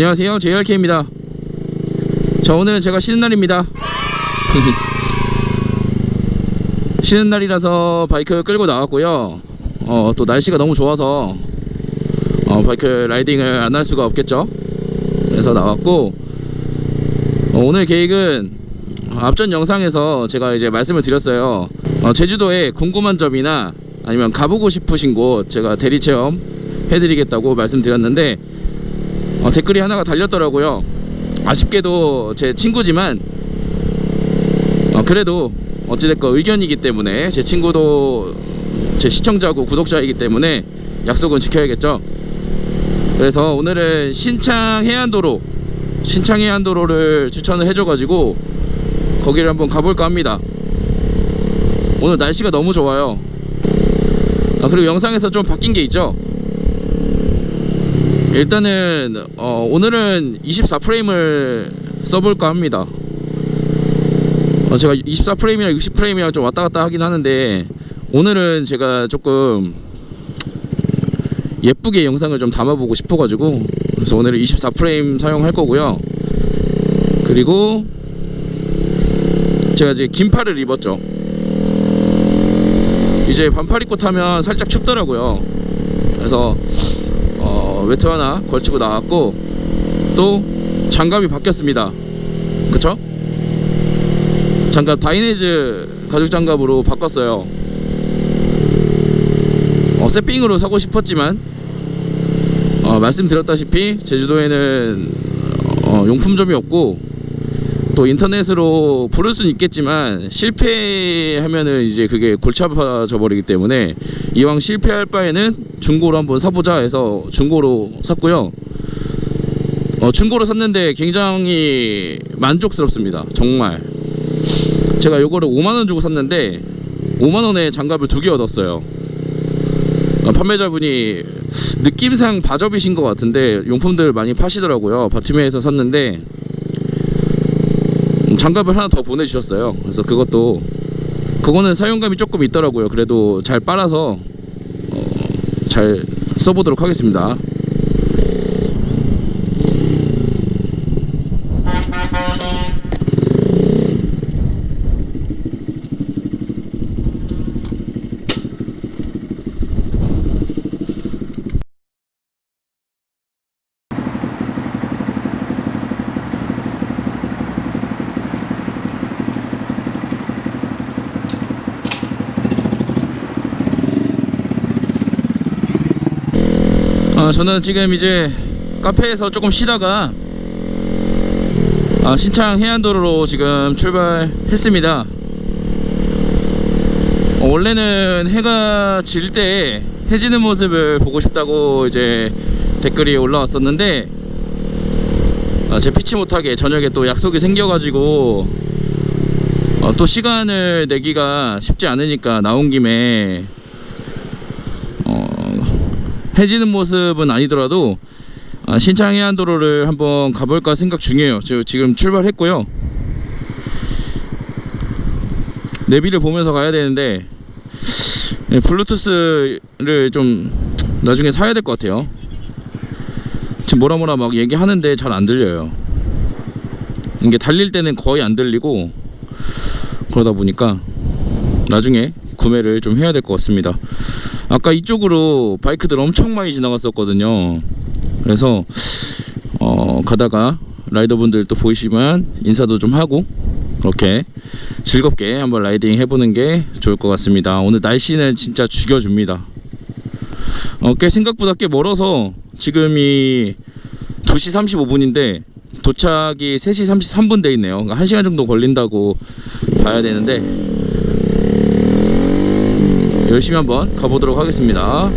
안녕하세요. JRK입니다. 자 오늘은 제가 쉬는 날입니다. 쉬는 날이라서 바이크 끌고 나왔고요. 어, 또 날씨가 너무 좋아서 어, 바이크 라이딩을 안 할 수가 없겠죠? 그래서 나왔고 어, 오늘 계획은 앞전 영상에서 제가 이제 말씀을 드렸어요. 어, 제주도에 궁금한 점이나 아니면 가보고 싶으신 곳 제가 대리 체험 해드리겠다고 말씀드렸는데 어, 댓글이 하나가 달렸더라고요. 아쉽게도 제 친구지만 어, 그래도 어찌됐건 의견이기 때문에 제 친구도 제 시청자고 구독자이기 때문에 약속은 지켜야겠죠. 그래서 오늘은 신창 해안도로 신창 해안도로를 추천을 해줘가지고 거기를 한번 가볼까 합니다. 오늘 날씨가 너무 좋아요. 아, 그리고 영상에서 좀 바뀐 게 있죠. 일단은 어, 오늘은 24프레임을 써볼까 합니다. 어, 제가 24프레임이랑 60프레임이랑 좀 왔다 갔다 하긴 하는데 오늘은 제가 조금 예쁘게 영상을 좀 담아보고 싶어가지고 그래서 오늘은 24프레임 사용할 거고요. 그리고 제가 이제 긴팔을 입었죠. 이제 반팔 입고 타면 살짝 춥더라고요. 그래서 어, 외투 하나 걸치고 나왔고 또 장갑이 바뀌었습니다. 그쵸? 장갑 다이네즈 가죽 장갑으로 바꿨어요. 어, 세핑으로 사고 싶었지만 어, 말씀드렸다시피 제주도에는 어, 용품점이 없고 또 인터넷으로 부를 수는 있겠지만 실패하면은 이제 그게 골치 아파져 버리기 때문에 이왕 실패할 바에는 중고로 한번 사보자 해서 중고로 샀고요. 어, 중고로 샀는데 굉장히 만족스럽습니다. 정말. 제가 요거를 5만원 주고 샀는데 5만원에 장갑을 두 개 얻었어요. 어, 판매자분이 느낌상 바접이신 것 같은데 용품들 많이 파시더라고요. 바티메에서 샀는데 음, 장갑을 하나 더 보내주셨어요. 그래서 그것도 그거는 사용감이 조금 있더라고요. 그래도 잘 빨아서 어, 잘 써보도록 하겠습니다. 아, 저는 지금 이제 카페에서 조금 쉬다가 아, 신창 해안도로로 지금 출발했습니다. 어, 원래는 해가 질 때 해지는 모습을 보고 싶다고 이제 댓글이 올라왔었는데 아, 제 피치 못하게 저녁에 또 약속이 생겨가지고 어, 또 시간을 내기가 쉽지 않으니까 나온 김에 어, 해지는 모습은 아니더라도 아, 신창 해안도로를 한번 가볼까 생각 중이에요. 저 지금 출발했고요. 내비를 보면서 가야 되는데 네, 블루투스를 좀 나중에 사야 될 것 같아요. 지금 뭐라 뭐라 막 얘기하는데 잘 안 들려요. 이게 달릴 때는 거의 안 들리고 그러다 보니까 나중에 구매를 좀 해야 될 것 같습니다. 아까 이쪽으로 바이크들 엄청 많이 지나갔었거든요. 그래서 어, 가다가 라이더분들 또 보이시면 인사도 좀 하고 그렇게 즐겁게 한번 라이딩 해보는 게 좋을 것 같습니다. 오늘 날씨는 진짜 죽여줍니다. 어, 꽤 생각보다 꽤 멀어서 지금이 2시 35분인데 도착이 3시 33분 돼 있네요. 그러니까 1시간 정도 걸린다고 봐야 되는데 열심히 한번 가보도록 하겠습니다.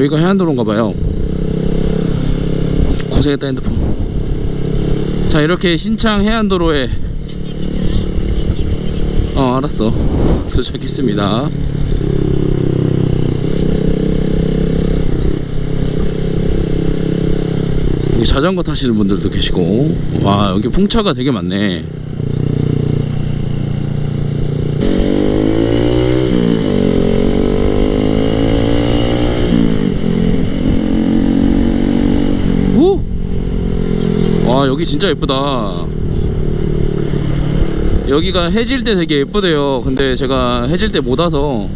여기가 해안도로인가 봐요. 고생했다 핸드폰. 자 이렇게 신창 해안도로에 어 알았어. 도착했습니다. 자전거 타시는 분들도 계시고. 와 여기 풍차가 되게 많네 오! 와 여기 진짜 예쁘다. 여기가 해질 때 되게 예쁘대요. 근데 제가 해질 때 못 와서.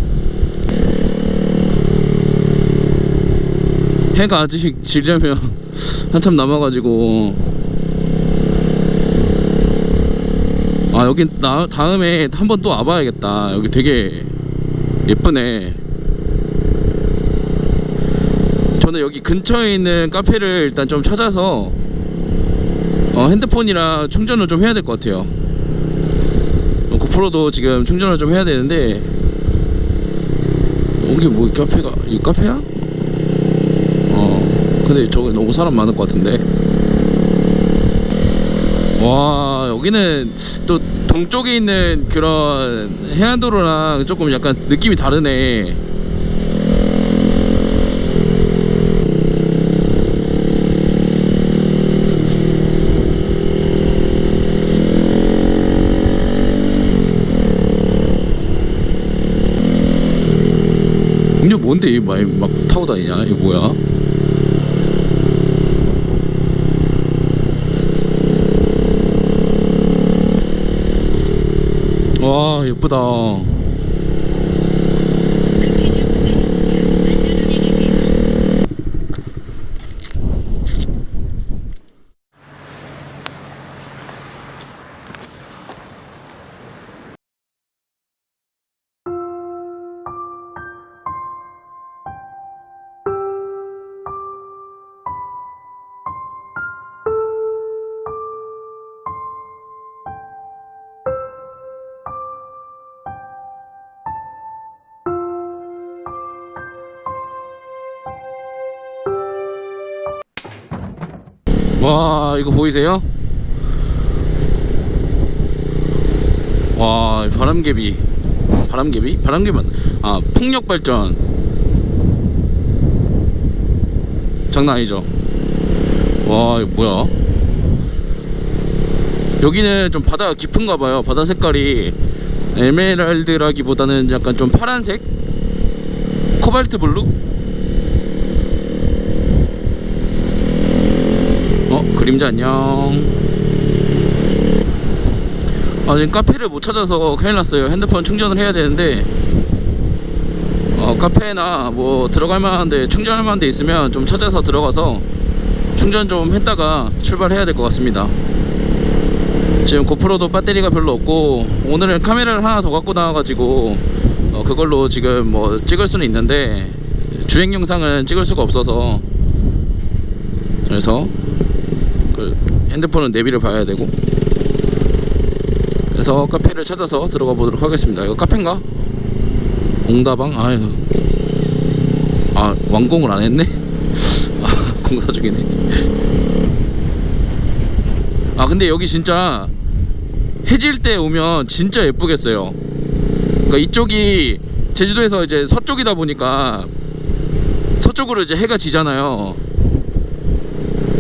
해가 아직 지려면 한참 남아가지고. 아 여기 나 다음에 한번 또 와봐야겠다. 여기 되게 예쁘네. 저는 여기 근처에 있는 카페를 일단 좀 찾아서 어, 핸드폰이랑 충전을 좀 해야 될 것 같아요. 어, 고프로도 지금 충전을 좀 해야 되는데 여기 뭐 카페가 이 카페야? 어 근데 저기 너무 사람 많을 것 같은데. 와 여기는 또 동쪽에 있는 그런 해안도로랑 조금 약간 느낌이 다르네 이게 뭔데? 이 막, 막 타고 다니냐? 이거 뭐야? 와 예쁘다 와 이거 보이세요? 와 바람개비 바람개비? 바람개비 맞... 아 풍력발전 장난 아니죠? 와 이거 뭐야 여기는 좀 바다가 깊은가 봐요 바다 색깔이 에메랄드라기보다는 약간 좀 파란색? 코발트 블루? 어 그림자 안녕. 아 지금 카페를 못 찾아서 큰일 났어요. 핸드폰 충전을 해야 되는데 어 카페나 뭐 들어갈 만한데 충전할 만한 데 있으면 좀 찾아서 들어가서 충전 좀 했다가 출발해야 될 것 같습니다. 지금 고프로도 배터리가 별로 없고 오늘은 카메라를 하나 더 갖고 나와가지고 어, 그걸로 지금 뭐 찍을 수는 있는데 주행 영상은 찍을 수가 없어서. 그래서 그 핸드폰은 내비를 봐야 되고 그래서 카페를 찾아서 들어가 보도록 하겠습니다 이거 카페인가? 옹다방? 아유 아 완공을 안 했네? 아 공사 중이네 아 근데 여기 진짜 해질 때 오면 진짜 예쁘겠어요 그러니까 이쪽이 제주도에서 이제 서쪽이다 보니까 서쪽으로 이제 해가 지잖아요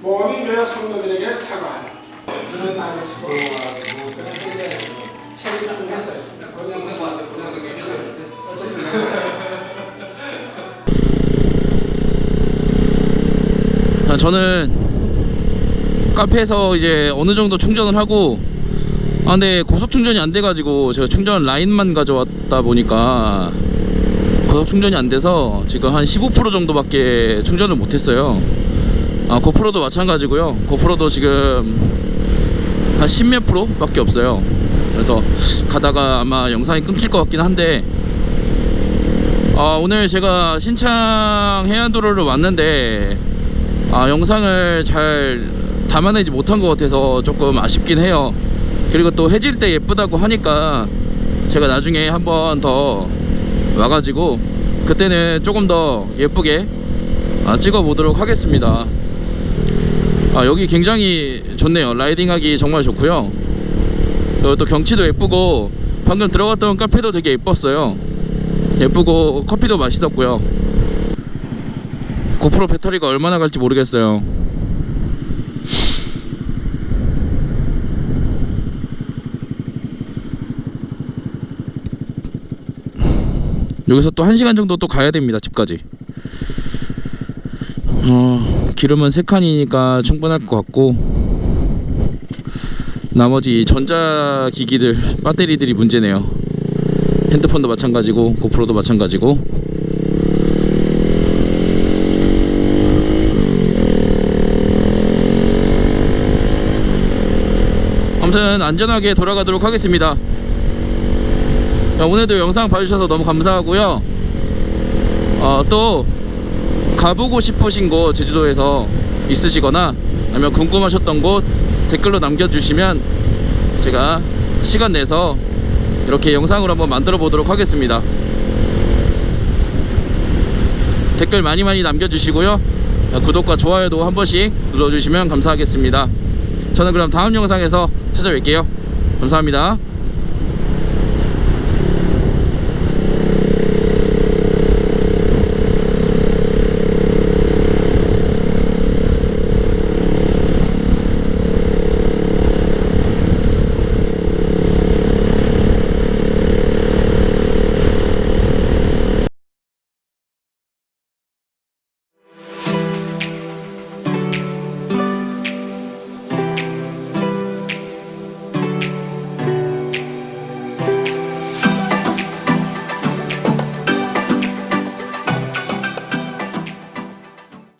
모든 교회 성도들에게 사과하라. 그런 날을 치고 그래서 이제 책임을 좀 했어요. 본영 본영 아, 저는 카페에서 이제 어느 정도 충전을 하고 아 근데 고속 충전이 안 돼가지고 제가 충전 라인만 가져왔다 보니까 고속 충전이 안 돼서 지금 한 15% 정도밖에 충전을 못했어요. 아, 고프로도 마찬가지고요. 고프로도 지금 한 10몇 프로 밖에 없어요. 그래서 가다가 아마 영상이 끊길 것 같긴 한데 아, 오늘 제가 신창 해안도로를 왔는데 아, 영상을 잘 담아내지 못한 것 같아서 조금 아쉽긴 해요. 그리고 또 해질 때 예쁘다고 하니까 제가 나중에 한 번 더 와가지고 그때는 조금 더 예쁘게 아, 찍어 보도록 하겠습니다. 아, 여기 굉장히 좋네요. 라이딩하기 정말 좋고요. 또 경치도 예쁘고 방금 들어갔던 카페도 되게 예뻤어요. 예쁘고 커피도 맛있었고요. 고프로 배터리가 얼마나 갈지 모르겠어요. 여기서 또 1시간 정도 또 가야 됩니다. 집까지. 어, 기름은 3칸이니까 충분할 것 같고 나머지 전자기기들 배터리들이 문제네요. 핸드폰도 마찬가지고 고프로도 마찬가지고 아무튼 안전하게 돌아가도록 하겠습니다. 야, 오늘도 영상 봐주셔서 너무 감사하고요. 어, 또 가보고 싶으신 곳 제주도에서 있으시거나 아니면 궁금하셨던 곳 댓글로 남겨주시면 제가 시간 내서 이렇게 영상으로 한번 만들어 보도록 하겠습니다. 댓글 많이 많이 남겨주시고요. 구독과 좋아요도 한 번씩 눌러주시면 감사하겠습니다. 저는 그럼 다음 영상에서 찾아뵐게요. 감사합니다.